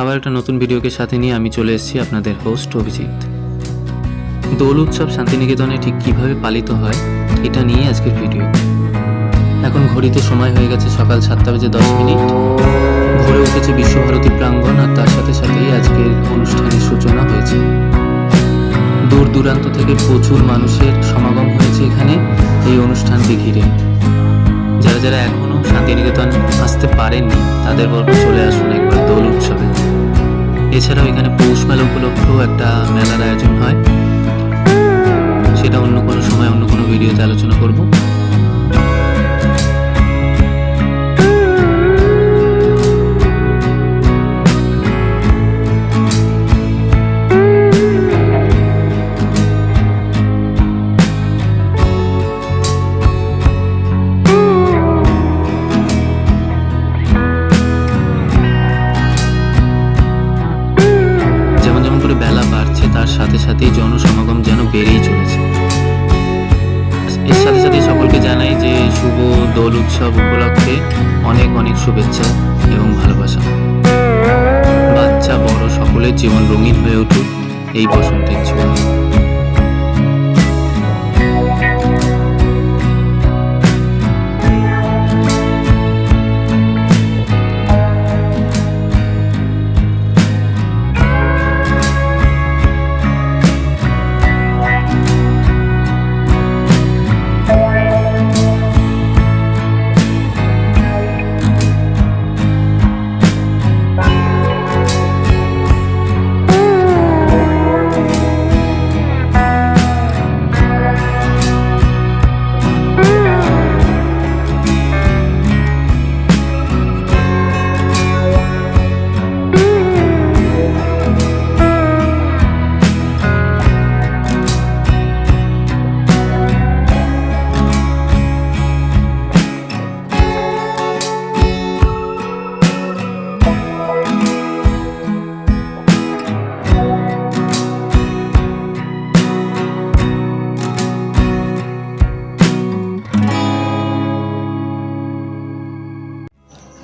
আবার একটা নতুন ভিডিওকে সাথে নিয়ে আমি চলে এসেছি আপনাদের হোস্ট অভিজিৎ। দোল উৎসব শান্তিনিকেতনে ঠিক কীভাবে পালিত হয়, এটা নিয়ে আজকের ভিডিও। এখন ঘড়িতে সময় হয়ে গেছে সকাল সাতটা বেজে দশ মিনিট। ভোরে উঠেছে বিশ্বভারতী প্রাঙ্গণ আর তার সাথে সাথেই আজকের অনুষ্ঠানের সূচনা হয়েছে। দূর দূরান্ত থেকে প্রচুর মানুষের সমাগম হয়েছে এখানে এই অনুষ্ঠানকে ঘিরে। যারা যারা এখনও শান্তিনিকেতন আসতে পারেননি, তাদের বলব চলে আসুন একবার দোল উৎসবে। এছাড়াও এখানে পৌষ মেলা উপলক্ষেও একটা মেলার আয়োজন হয়। সেটা অন্য কোনো সময়, অন্য কোনো ভিডিওতে আলোচনা করব। বাড়ছে তার সাথে সাথেই জনসমাগম যেন বেড়েই চলেছে। এর সাথে সাথে সকলকে জানাই যে শুভ দোল উৎসব উপলক্ষে অনেক অনেক শুভেচ্ছা এবং ভালোবাসা। বাচ্চা, বড়, সকলের জীবন রঙিন হয়ে উঠুক এই বসন্তের ছোঁয়া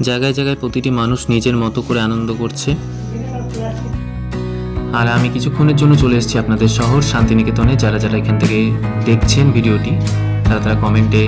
জায়গায় জায়গায় প্রতিটি মানুষ নিজের মতো করে আনন্দ করছে। আর আমি কিছুক্ষণের জন্য চলে এসেছি আপনাদের শহর শান্তিনিকেতনে। যারা যারা এখান থেকে দেখছেন ভিডিওটি, তারা তারা কমেন্টে